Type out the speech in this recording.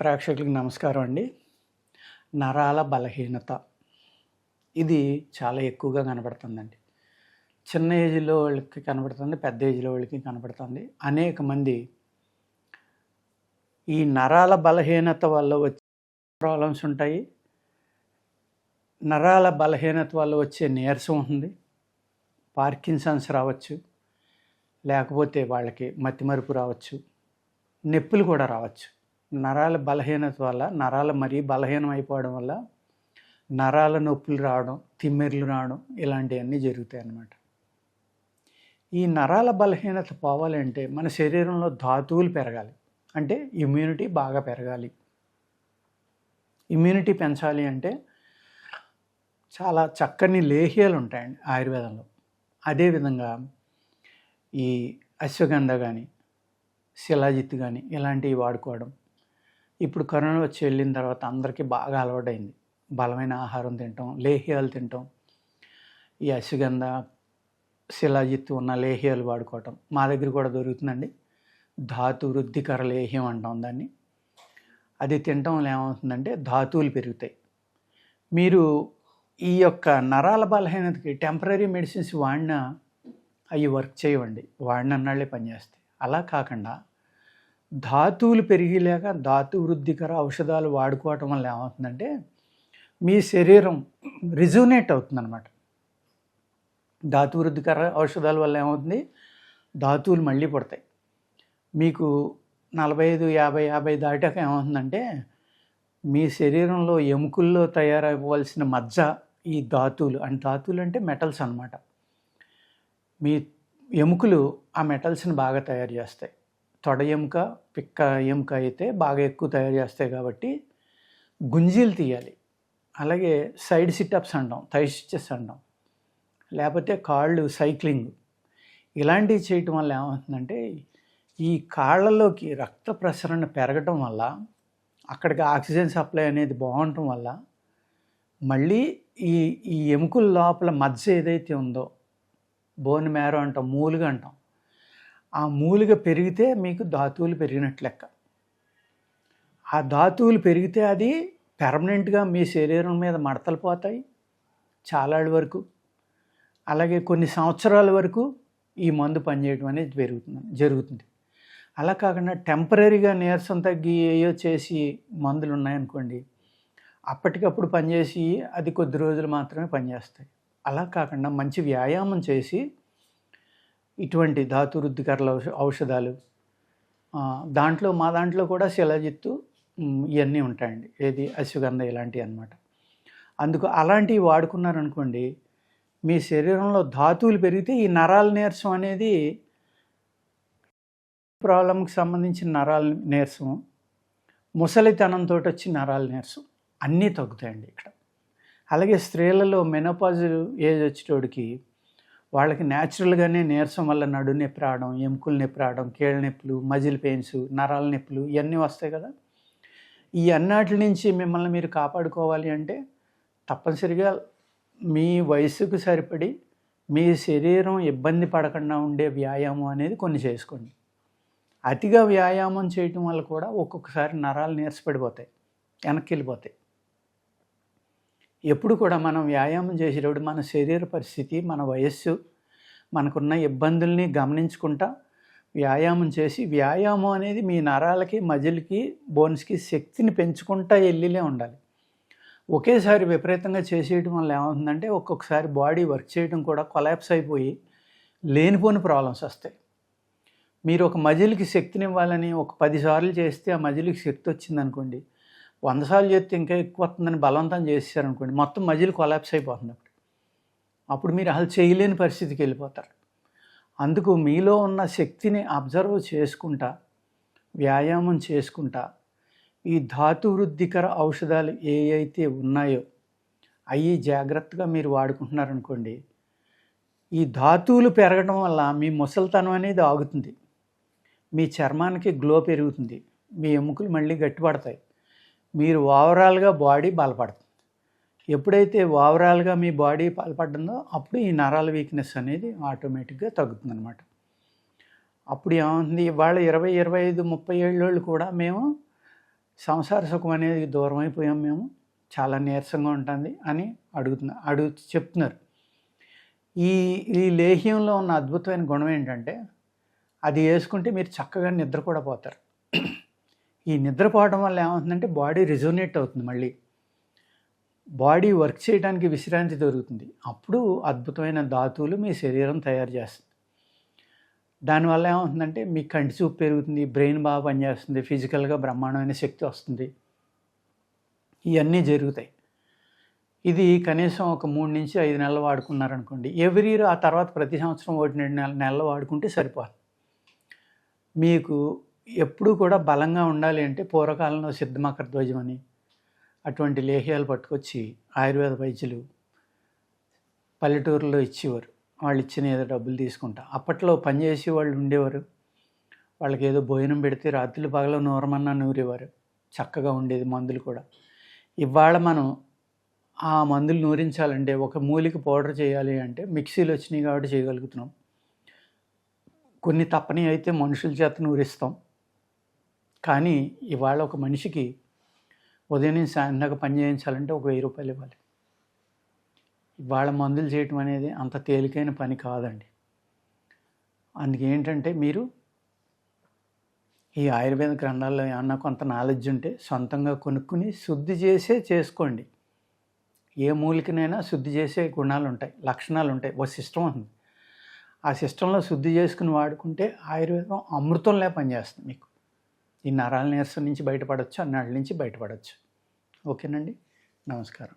ప్రేక్షకులకు నమస్కారం అండి. నరాల బలహీనత. ఇది చాలా ఎక్కువగా కనబడుతుందండి. చిన్న ఏజ్లో వాళ్ళకి కనబడుతుంది పెద్ద ఏజ్లో వాళ్ళకి కనబడుతుంది. అనేక మంది ఈ నరాల బలహీనత వల్ల వచ్చే ప్రాబ్లమ్స్ ఉంటాయి. నరాల బలహీనత వల్ల వచ్చే నీరసం ఉంటుంది. పార్కిన్సన్స్ రావచ్చు. లేకపోతే వాళ్ళకి మతిమరుపు రావచ్చు. నొప్పులు కూడా రావచ్చు. నరాల బలహీనత వల్ల నరాలు మరీ బలహీనం అయిపోవడం వల్ల నరాల నొప్పులు రావడం తిమ్మెర్లు రావడం ఇలాంటివన్నీ జరుగుతాయి అన్నమాట. ఈ నరాల బలహీనత పోవాలంటే మన శరీరంలో ధాతువులు పెరగాలి. అంటే ఇమ్యూనిటీ బాగా పెరగాలి. ఇమ్యూనిటీ పెంచాలి అంటే చాలా చక్కని లేహ్యాలు ఉంటాయండి ఆయుర్వేదంలో. అదేవిధంగా ఈ అశ్వగంధ కానీ శిలాజిత్ కానీ ఇలాంటివి వాడుకోవడం ఇప్పుడు కరోనా వచ్చి వెళ్ళిన తర్వాత అందరికీ బాగా అలవాటైంది. బలమైన ఆహారం తింటాం లేహ్యాలు తింటాం. ఈ అశ్వగంధ శిలాజిత్తు ఉన్న లేహ్యాలు వాడుకోవటం మా దగ్గర కూడా దొరుకుతుందండి. ధాతు వృద్ధికర లేహ్యం అంటాం దాన్ని. అది తినటం వల్ల ఏమవుతుందంటే ధాతువులు పెరుగుతాయి. మీరు ఈ యొక్క నరాల బలహీనతకి టెంపరీ మెడిసిన్స్ వాడినా అవి వర్క్ చేయవండి. వాడినన్నాళ్ళే పనిచేస్తాయి. అలా కాకుండా ధాతువులు పెరిగిలేక ధాతు వృద్ధికర ఔషధాలు వాడుకోవటం వల్ల ఏమవుతుందంటే మీ శరీరం రిజునేట్ అవుతుందన్నమాట. ధాతు వృద్ధికర ఔషధాల వల్ల ఏమవుతుంది? ధాతువులు మళ్ళీ పుడతాయి. మీకు నలభై ఐదు యాభై యాభై దాటాక ఏమవుతుందంటే మీ శరీరంలో ఎముకల్లో తయారవ్వాల్సిన మజ్జ ఈ ధాతువులు అంటే ధాతువులు అంటే మెటల్స్ అనమాట మీ ఎముకలు ఆ మెటల్స్ని బాగా తయారు చేస్తాయి. తొడ ఎముక పిక్క ఎముక అయితే బాగా ఎక్కువ తయారు చేస్తాయి కాబట్టి గుంజీలు తీయాలి. అలాగే సైడ్ సిటప్స్ అంటాం థై స్టిచెస్ అంటాం. లేకపోతే కాళ్ళు సైక్లింగ్. ఇలాంటివి చేయటం వల్ల ఏమవుతుందంటే ఈ కాళ్ళలోకి రక్త ప్రసరణ పెరగటం వల్ల అక్కడికి ఆక్సిజన్ సప్లై అనేది బాగుండటం వల్ల మళ్ళీ ఈ ఈ ఎముకల లోపల మజ్జ ఏదైతే ఉందో బోన్ మేరో అంటాం మూలుగా అంటాం ఆ మూలిక పెరిగితే మీకు ధాతువులు పెరిగినట్లు లెక్క. ఆ ధాతువులు పెరిగితే అది పెర్మనెంట్గా మీ శరీరం మీద మడతలు పోతాయి చాలా వరకు. అలాగే కొన్ని సంవత్సరాల వరకు ఈ మందు పనిచేయడం అనేది పెరుగుతుంది జరుగుతుంది. అలా కాకుండా టెంపరీగా నీరసం తగ్గి ఏయో చేసి మందులు ఉన్నాయనుకోండి అప్పటికప్పుడు పనిచేసి అది కొద్ది రోజులు మాత్రమే పనిచేస్తాయి. అలా కాకుండా మంచి వ్యాయామం చేసి ఇటువంటి ధాతురుద్ధికరల ఔష ఔషధాలు. దాంట్లో మా దాంట్లో కూడా శిలాజిత్తు ఇవన్నీ ఉంటాయండి. ఏది అశ్వగంధ ఇలాంటివి అన్నమాట. అందుకు అలాంటివి వాడుకున్నారనుకోండి మీ శరీరంలో ధాతువులు పెరిగితే ఈ నరాల నీరసం అనేది ప్రాబ్లంకి సంబంధించిన నరాల నీరసం ముసలితనంతో వచ్చి నరాల నీరసం అన్నీ తగ్గుతాయండి ఇక్కడ. అలాగే స్త్రీలలో మెనోపాజ్ ఏజ్ వచ్చేటోడికి వాళ్ళకి న్యాచురల్గానే నీరసం వల్ల నడు నొప్పి రావడం ఎముకలు నొప్పి రావడం కీళ్ళ నొప్పులు మజిల్ పెయిన్స్ నరాల నొప్పులు ఇవన్నీ వస్తాయి కదా. ఈ అన్నాటి నుంచి మిమ్మల్ని మీరు కాపాడుకోవాలి అంటే తప్పనిసరిగా మీ వయసుకు సరిపడి మీ శరీరం ఇబ్బంది పడకుండా ఉండే వ్యాయామం అనేది కొన్ని చేసుకోండి. అతిగా వ్యాయామం చేయటం వల్ల కూడా ఒక్కొక్కసారి నరాలు నీరసపడిపోతాయి వెనక్కి వెళ్ళిపోతాయి. ఎప్పుడు కూడా మనం వ్యాయామం చేసేటప్పుడు మన శరీర పరిస్థితి మన వయస్సు మనకున్న ఇబ్బందుల్ని గమనించుకుంటా వ్యాయామం చేసి వ్యాయామం అనేది మీ నరాలకి మజిల్కి బోన్స్కి శక్తిని పెంచుకుంటా వెళ్ళిలే ఉండాలి. ఒకేసారి విపరీతంగా చేసేయడం వల్ల ఏమవుతుందంటే ఒక్కొక్కసారి బాడీ వర్క్ చేయడం కూడా కొలాప్స్ అయిపోయి లేనిపోని ప్రాబ్లమ్స్ వస్తాయి. మీరు ఒక మజిల్కి శక్తిని ఇవ్వాలని ఒక పదిసార్లు చేస్తే ఆ మజిల్కి శక్తి వచ్చింది అనుకోండి వంద సార్లు చేస్తే ఇంకా ఎక్కువ వస్తుందని బలవంతం చేశారనుకోండి మొత్తం మజిల్ కొలాప్స్ అయిపోతుంది అప్పుడు. అప్పుడు మీరు అసలు చేయలేని పరిస్థితికి వెళ్ళిపోతారు. అందుకు మీలో ఉన్న శక్తిని అబ్జర్వ్ చేసుకుంటా వ్యాయామం చేసుకుంటా ఈ ధాతు వృద్ధికర ఔషధాలు ఏ అయితే ఉన్నాయో అవి జాగ్రత్తగా మీరు వాడుకుంటున్నారనుకోండి ఈ ధాతువులు పెరగడం వల్ల మీ ముసలితనం అనేది ఆగుతుంది. మీ చర్మానికి గ్లో పెరుగుతుంది. మీ ఎముకలు మళ్ళీ గట్టిపడతాయి. మీరు ఓవరాల్గా బాడీ బలపడుతుంది ఎప్పుడైతే ఓవరాల్గా మీ బాడీ బలపడిందో అప్పుడు ఈ నరాల వీక్నెస్ అనేది ఆటోమేటిక్గా తగ్గుతుంది అనమాట అప్పుడు ఏమవుతుంది? ఇవాళ ఇరవై ఇరవై ఐదు ముప్పై ఏళ్ళోళ్ళు కూడా మేము సంసార సుఖం అనేది దూరం అయిపోయాం మేము. చాలా నీరసంగా ఉంటుంది అని అడుగుతున్నా అడుగు చెప్తున్నారు. ఈ ఈ లేహ్యంలో ఉన్న అద్భుతమైన గుణం ఏంటంటే అది వేసుకుంటే మీరు చక్కగా నిద్ర కూడా పోతారు. ఈ నిద్రపోవడం వల్ల ఏమవుతుందంటే బాడీ రిజోనేట్ అవుతుంది మళ్ళీ. బాడీ వర్క్ చేయడానికి విశ్రాంతి దొరుకుతుంది. అప్పుడు అద్భుతమైన ధాతువులు మీ శరీరం తయారు చేస్తుంది. దానివల్ల ఏమవుతుందంటే మీ కంటి చూపు పెరుగుతుంది బ్రెయిన్ బాగా పనిచేస్తుంది ఫిజికల్గా బ్రహ్మాండమైన శక్తి వస్తుంది. ఇవన్నీ జరుగుతాయి. ఇది కనీసం ఒక మూడు నుంచి ఐదు నెలలు వాడుకున్నారనుకోండి ఎవ్రీ ఇయర్ ఆ తర్వాత ప్రతి సంవత్సరం ఒకటి రెండు నెల నెలలు వాడుకుంటే సరిపోదు మీకు ఎప్పుడూ కూడా బలంగా ఉండాలి అంటే పూర్వకాలంలో సిద్ధమకర ధ్వజం అని అటువంటి లేహ్యాలు పట్టుకొచ్చి ఆయుర్వేద వైద్యులు పల్లెటూరులో ఇచ్చేవారు. వాళ్ళు ఇచ్చిన ఏదో డబ్బులు తీసుకుంటా. అప్పట్లో పనిచేసి వాళ్ళు ఉండేవారు. వాళ్ళకి ఏదో భోజనం పెడితే రాత్రులు పగల నూరమన్నా నూరేవారు. చక్కగా ఉండేది మందులు కూడా. ఇవాళ మనం ఆ మందులు నూరించాలంటే ఒక మూలిక పౌడర్ చేయాలి అంటే మిక్సీలు వచ్చినాయి కాబట్టి చేయగలుగుతున్నాం. కొన్ని తప్పని అయితే మనుషుల చేత నూరిస్తాం. కానీ ఇవాళ ఒక మనిషికి ఉదయం నుంచి సాయంత్రం పని చేయించాలంటే ఒక వెయ్యి రూపాయలు ఇవ్వాలి. ఇవాళ మందులు చేయటం అనేది అంత తేలికైన పని కాదండి. అందుకేంటంటే మీరు ఈ ఆయుర్వేద గ్రంథాల్లో ఏమన్నా కొంత నాలెడ్జ్ ఉంటే సొంతంగా కొనుక్కుని శుద్ధి చేసే చేసుకోండి. ఏ మూలికనైనా శుద్ధి చేసే గుణాలు ఉంటాయి లక్షణాలు ఉంటాయి ఒక సిస్టమ్ ఉంది. ఆ సిస్టంలో శుద్ధి చేసుకుని వాడుకుంటే ఆయుర్వేదం అమృతంలా పనిచేస్తుంది మీకు. ఈ నరాల నీరసం నుంచి బయటపడవచ్చు అన్నాళ్ళ నుంచి బయటపడవచ్చు ఓకేనండి? నమస్కారం.